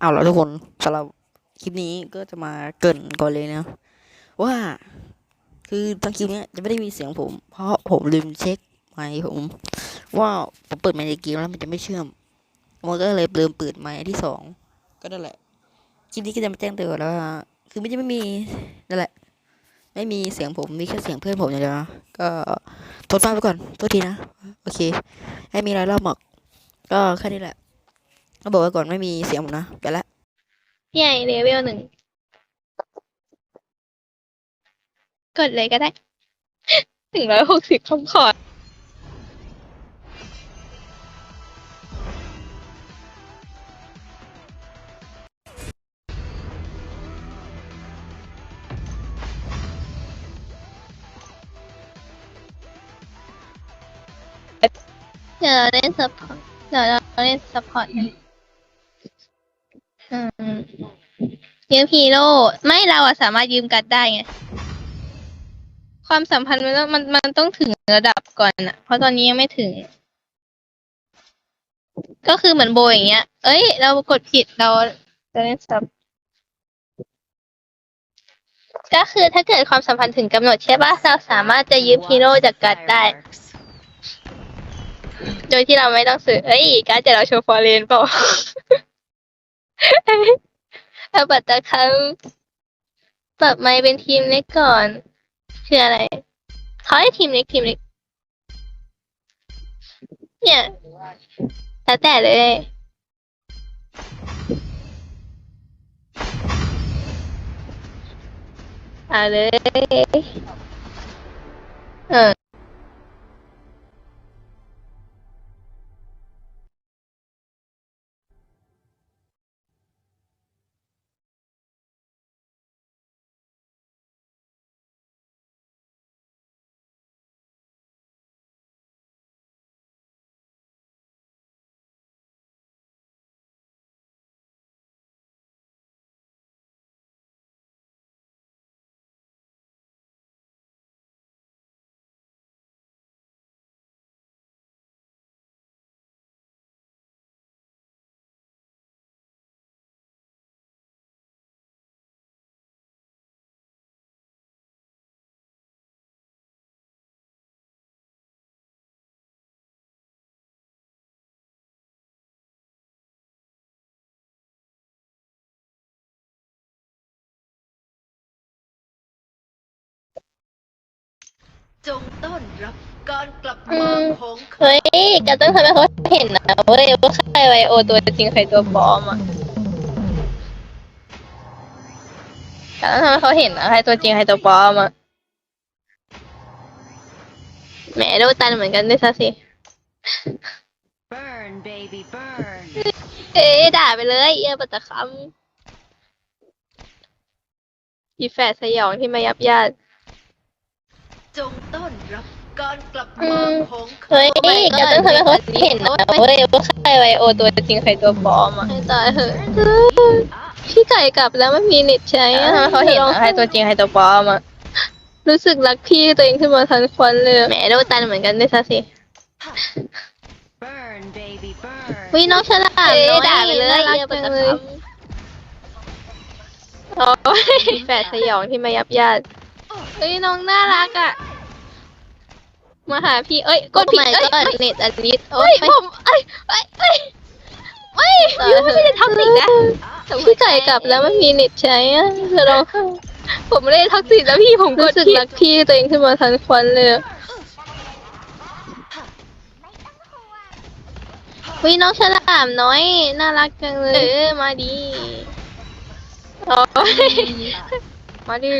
เอาละทุกคนสำหรับคลิปนี้ก็จะมาเกินก่อนเลยนะ ว่า คือตอนคลิปนี้จะไม่ได้มีเสียงผม เพราะผมลืมเช็คไมค์ผม ว่าผมเปิดไมค์ในเกมแล้วมันจะไม่เชื่อมมันก็เลยลืมเปิดไมค์ที่สองก็นั่นแหละคลิปนี้ก็จะมาแจ้งเตือนแล้วคือไม่จะไม่มีนั่นแหละ ไม่มีเสียงผมมีแค่เสียงเพื่อนผมอย่างเดียวก็ทดฟังไปก่อนโทษทีนะโอเค ให้มีอะไรเล่าหมอกก็แค่นี้แหละ ก็บอกไว้ก่อนไม่มีเสียงผมนะ ไปละพี่ใหญ่เลเวลหนึ่ง กดเลยก็ได้ ถึงร้อยหกสิบคำขอดเดี๋ยวเราเล่นซัพพอร์ตเดี๋ยวเราเล่นซัพพอร์ต อืมยืมฮีโร่ไม่เราอะสามารถยืมกัดได้ไง ความสัมพันธ์มันต้องมันมันต้องถึงระดับก่อนอะเพราะตอนนี้ยังไม่ถึง ก็คือเหมือนโบอย่างเงี้ย เอ้ย เรากดผิดเราจะเล่นซับก็คือถ้าเกิดความสัมพันธ์ถึงกำหนดใช่ปะเราสามารถจะยืมฮีโร่จากกัดได้ โดยที่เราไม่ต้องซื้อเอ้ยการดจะเราโชว์ฟอร์เรนเปล่า เอาบัตรตะครั้งปรับไมค์เป็นทีมเล็กก่อน คืออะไรเขาให้ทีมเล็กทีมเล็ก เนี่ยแล้วแต่เลย เอาเลย เออ จงต้อนรับการกลับมาของเฮ้ยการต้องทำให้เขาเห็นนะเว้ยว่าใครไวโอตัวจริงใครตัวปลอมอะการต้องทำให้เขาเห็นนะใครตัวจริงใครตัวปลอมอะแหมดูตันเหมือนกันด้วยซะสิ Burn baby burn เอ้ยด่าไปเลยเอี้ยปัตตะคำอีแฝดสยองที่มายับยัด จงต้อนรับการกลับอืมามของเฮ้ยการต้องทำให้เขาเห็นนะเว้ยว่าใครไวโอตัวจริงใครตัวปลอมอะให้ตายเถอะพี่ไก่กลับแล้วไม่มีเน็ตใช้อะทำให้เขาเห็นนะใครตัวจริงใครตัวปลอมอะรู้สึกรักพี่ตัวเองขึ้นมาทันควันเลยอะแหมดูตันเหมือนกันด้วยซะสิ Burn baby burn วิน้องฉลามน้อยด่าไปเลยเอี้ยปัตตะคำโอ้ยแฝดสยองที่มายับยัด เฮ้ยน้องน่ารักอะ มาหาพี่ เอ้ยกดผิดเอ้ยเน็ตอันนี้เอ้ยผมเอ้ยเอ้ยเอ้ยเอ้ยยูไม่ได้ท็อกซิกนะแต่พี่ไก่กลับแล้วไม่มีเน็ตใช้อะเดี๋ยวเราผมไม่ได้ท็อกซิกนะพี่ผมกดผิด รักพี่ตัวเองขึ้นมาทันควันเลยอะวิน้องฉลามน้อยน่ารักจังเลยเออมาดีโอ้ยมาดิ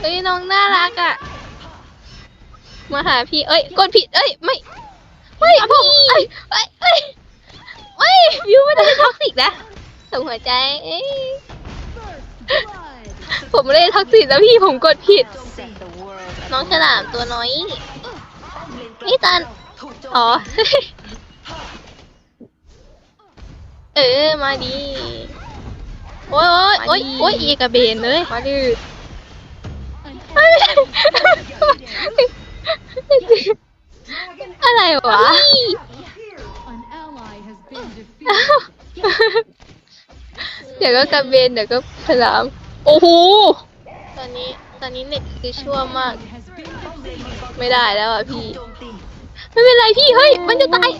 เฮ้ยน้องน่ารักอะ มาหาพี่ เอ้ยกดผิด เอ้ยไม่ ไม่ผมเอ้ยเอ้ยเอ้ยเอ้ยวิวไม่ได้ท็อกซิกนะส่งหัวใจเอ้ยผมไม่ได้ท็อกซิกนะพี่ผมกดผิด Set the world น้องฉลามตัวน้อยนี่ตันถูกโจมอ๋อ เออมาดีโอ้ยโอ้ยโอ้ยโอ้ยอีกระเบนเลย มาดิอะไรวะ An ally has been defeated. เดี๋ยวก็กระเบนเดี๋ยวก็พลาม โอ้โห ตอนนี้ตอนนี้เน็ตคือชั่วมาก ไม่ได้แล้วอะพี่โจมตีไม่เป็นไรพี่เฮ้ย มันจะตาย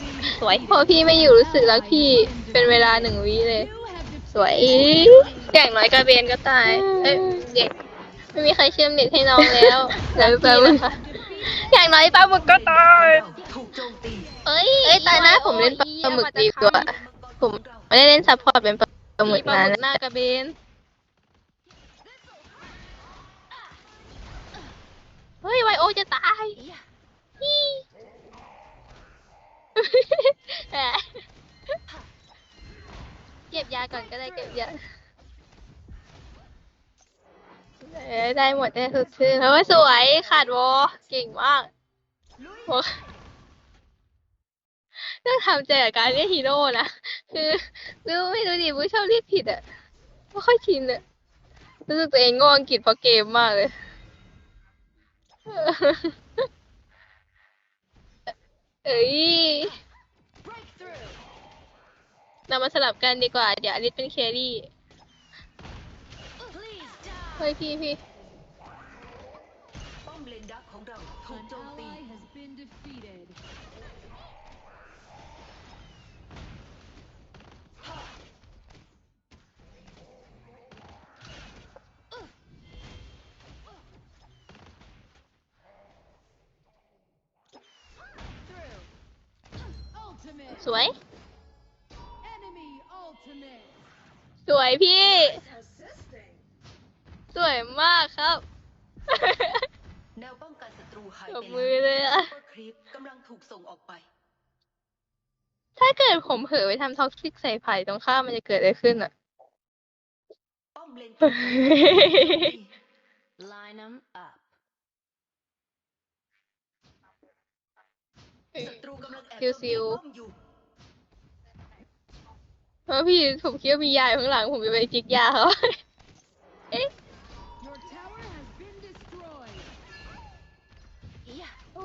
สวยพอพี่ไม่อยู่รู้สึกรักพี่เป็นเวลาหนึ่งวิเลย สวยอย่างน้อยกระเบนก็ตาย เอ้ยเด็ก ไม่มีใครเชื่อมเน็ตให้น้องแล้วแล้วปลาหมึกอย่างน้อยปลาหมึกก็ตายถูกโจมตีเอ้ยเอ้ยตายนะผมเล่นปลาหมึกดีกว่า ผมไม่ได้เล่นซัพพอร์ตเป็นปลาหมึกนานหน้ากระเบนเฮ้ยไวโอจะตายนี่เก็บยาก่อนก็ได้เก็บยา เอ้ได้หมดได้สุดชื่อเพราะว่าสวยขาดวอเก่งมากโอ้ต้องทำใจกับการเรียกฮีโร่นะคือรู้ไม่รู้ดิบูชอบเรียกผิดอะไม่ค่อยชินอะรู้สึกตัวเองโง่อังกฤษเพราะเกมมากเลยเอ้ยเรามาสลับกันดีกว่า เดี๋ยวอลิสเป็นแครี่ เฮ้ยพี่พี่ป้อมเลนดักของเราถูก An โจมตี ally has been defeated. สวย Enemy ultimate. สวยพี่ สวยมากครับ แนวป้องกันศัตรูหายตไปบแล้วมือเลยอะซุปเปอร์ครีปกำลังถูกส่งออกไป ถ้าเกิดผมเผลอไปทำท็อกซิกใส่ไผ่ตรงข้ามมันจะเกิดอะไรขึ้นอะป้อมเลน Line them up ศัตรูกำลังแอบโจมตีซิวๆ ป้อมอยู่เพราะพี่ผมคิดว่ามียาอยู่ข้างหลังผมจะไปจิกยาเขา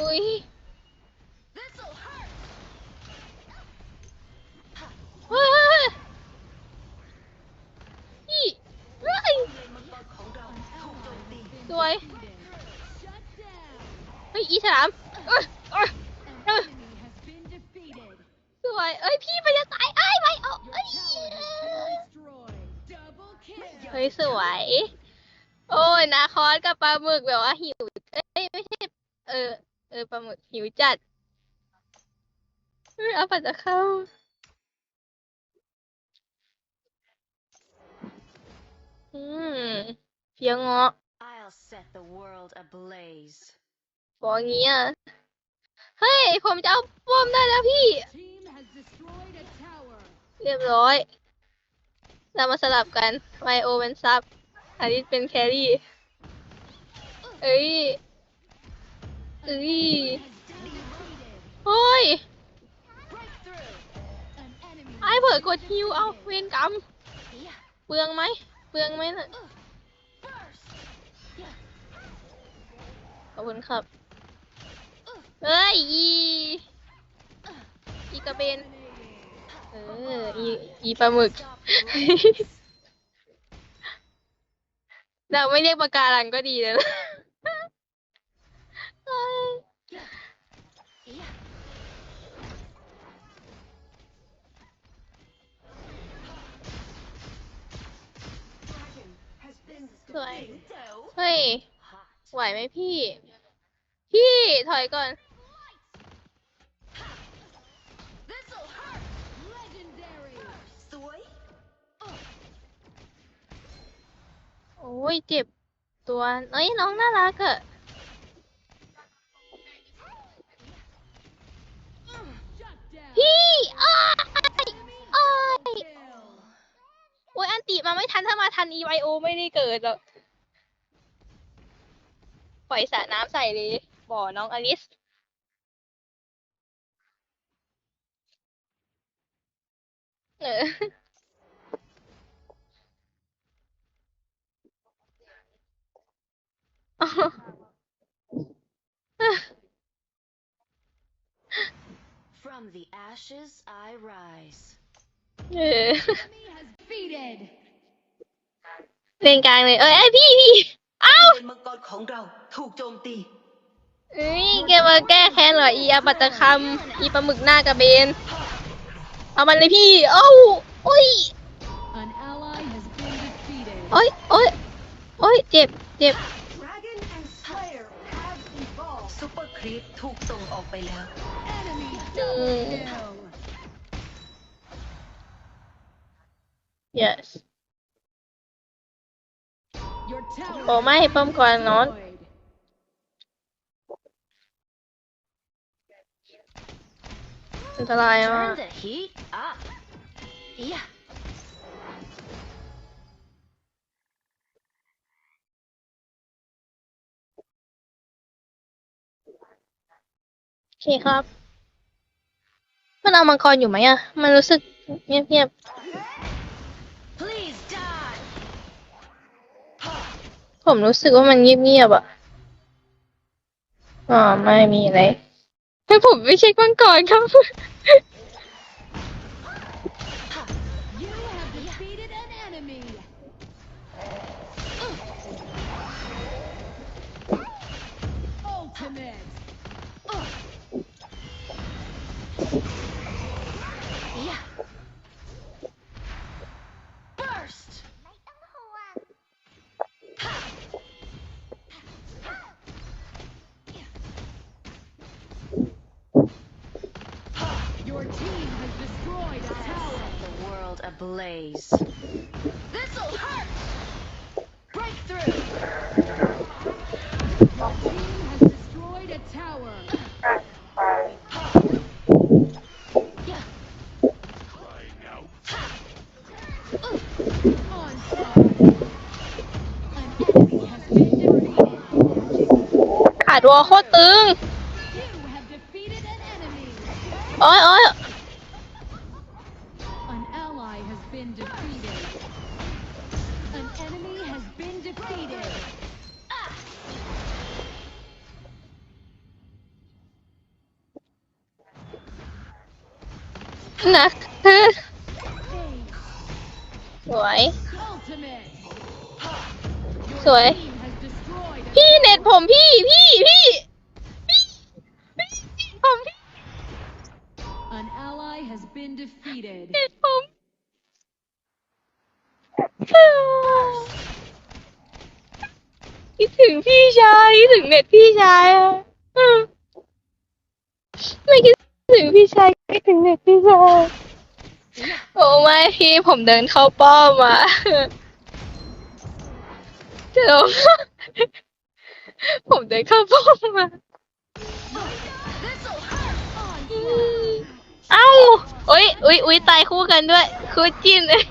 อุ้ย This'll hurt เฮ้ยพี่เฮ้ยเลนมังกรของเราถูกโจมตีสวยเฮ้ยอีฉลามเอ้ยเอ้ย An Uh. enemy has been defeated. สวยเอ้ยพี่มันจะตายเอ้ยไม่เอาเอ้ยเฮ้ยสวยโอ้ยนาคอสกับปลาหมึกแบบว่าหิวเอ้ยไม่ใช่เออ เออปลาหมึกหิวจัดเฮ้ยเอาปัดจะเข้า อืมเฟี้ยวเงาะ I'll set the world ablaze บอกอย่างงี้อะ เฮ้ย ผมจะเอาป้อมได้แล้วพี่ Team has destroyed a tower. เรียบร้อย เรามาสลับกันไมโอเป็นซับอาริสเป็นแครี่ เอ้ย เอ้ย Has been defeated. โอ้ย ไอ้เบิดกดฮิวเอาเวรกรรมเปลืองไหมเปลืองไหมน่ะขอบคุณครับ เอ้ยอีอีกระเบน เออ อีอีปลาหมึก เราไม่เรียกปากการังก็ดีแล้ว สวย เฮ้ย ไหวไหมพี่ พี่ถอยก่อน legendary. สวยโอ้ยเจ็บตัว เอ้ยน้องน่ารักอะ นติมาไม่ทันถ้ามาทัน EYO ไม่ได้เกิดหรอกปล่อยสระน้ำใส่เลยบ่อน้องอลิสเออ From the ashes I rise เออ Enemy has defeated. เล่นกลางเลย เอ้ยไอยพี่พี่เอ้าเลนมังกรของเราถูกโจมตีเอ้ยแกมาแก้แค้นเหรออีอาปัตตะคำอีปลาหมึกหน้ากระเบน เอามันเลยพี่ เอ้าโอ้ย An ally has been defeated. โอ้ยโอ้ยโอ้ยเจ็บเจ็บ Dragon and Slayer have evolved ซูเปอร์ครีปถูกส่งออกไปแล้ว Enemy Mm. double kill. Yes Your tower โอ้ไม่ป้อมก่อนนอน destroyed. อันตรายมาก the heat up yeah โอเคครับ มันเอามังกรอยู่ไหมอะ มันรู้สึกเงียบ ผมรู้สึกว่ามันเงียบๆอะอ๋อไม่มีอะไรให้ผมไม่ใช่มังกรครับ ablaze this'll hurt breakthrough Your team has destroyed a tower. yeah Onslaught. An enemy has been นะเออ Ace. สวย Ultimate. สวย Team has destroyed a พี่เน็ตผมพี่พี่พี่พี่พี่ผมพี่ An ally has been defeated. เน็ตผมคิดถึงพี่ชายคิดถึงเน็ตพี่ชายอะอืมไม่คิด ถึงพี่ชายคิดถึงเน็ตพี่ชายโอ้ไม่พี่ผมเดินเข้าป้อมอะจะลงผมเดินเข้าป้อมมา this'll hurt เอ้าอุ้ยอุ้ยอุ้ยตายคู่กันด้วย คู่จิ้นเลย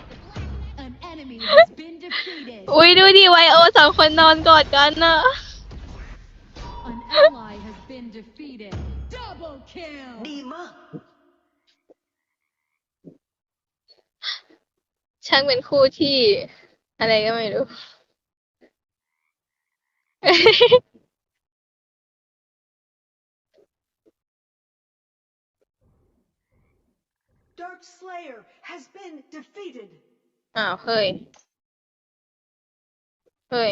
An enemy has been defeated. อุ้ยดูดิไวโอสองคนนอนกอดกันนะ defeated. Double kill. ดีมาก ช่างเป็นคู่ที่ อะไรก็ไม่รู้ Dark Slayer has been defeated อ้าวเฮ้ย เฮ้ย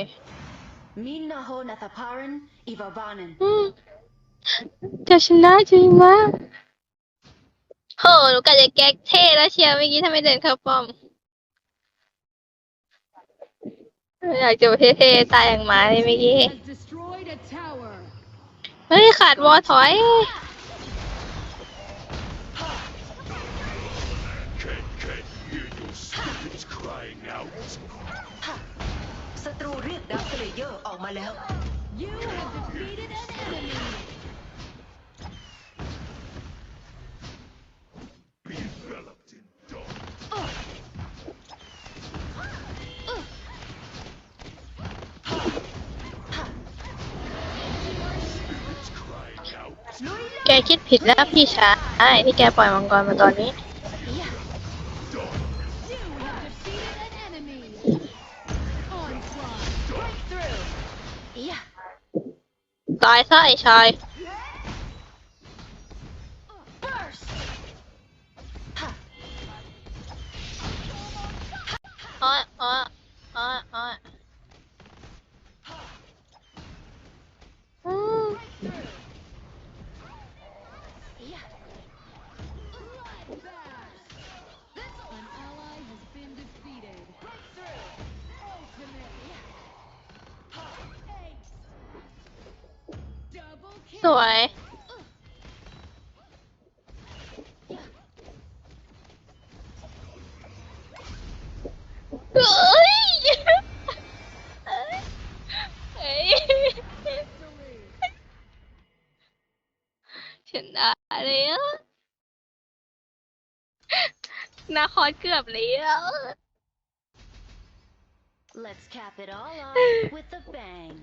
Minna ho nathaparan Ivavanen อืม จะชนะจริงมะโหหนูกะจะแก๊กเท่แล้วเชียร์เมื่อกี้ถ้าไม่เดินเข้าป้อม อยากจะเท่ๆตายอย่างหมาเลยเมื่อกี้ Has destroyed a tower. เฮ้ย ขาดวอถอยศัตรูเรียกดักเลเยอร์ออกมาแล้ว You have defeated an enemy. แกคิดผิดแล้วพี่ชายที่แกปล่อยมังกรมาตอนนี้ ตายซะไอ้ชาย นาคอสเกือบแล้ว Let's cap it all off with a bang.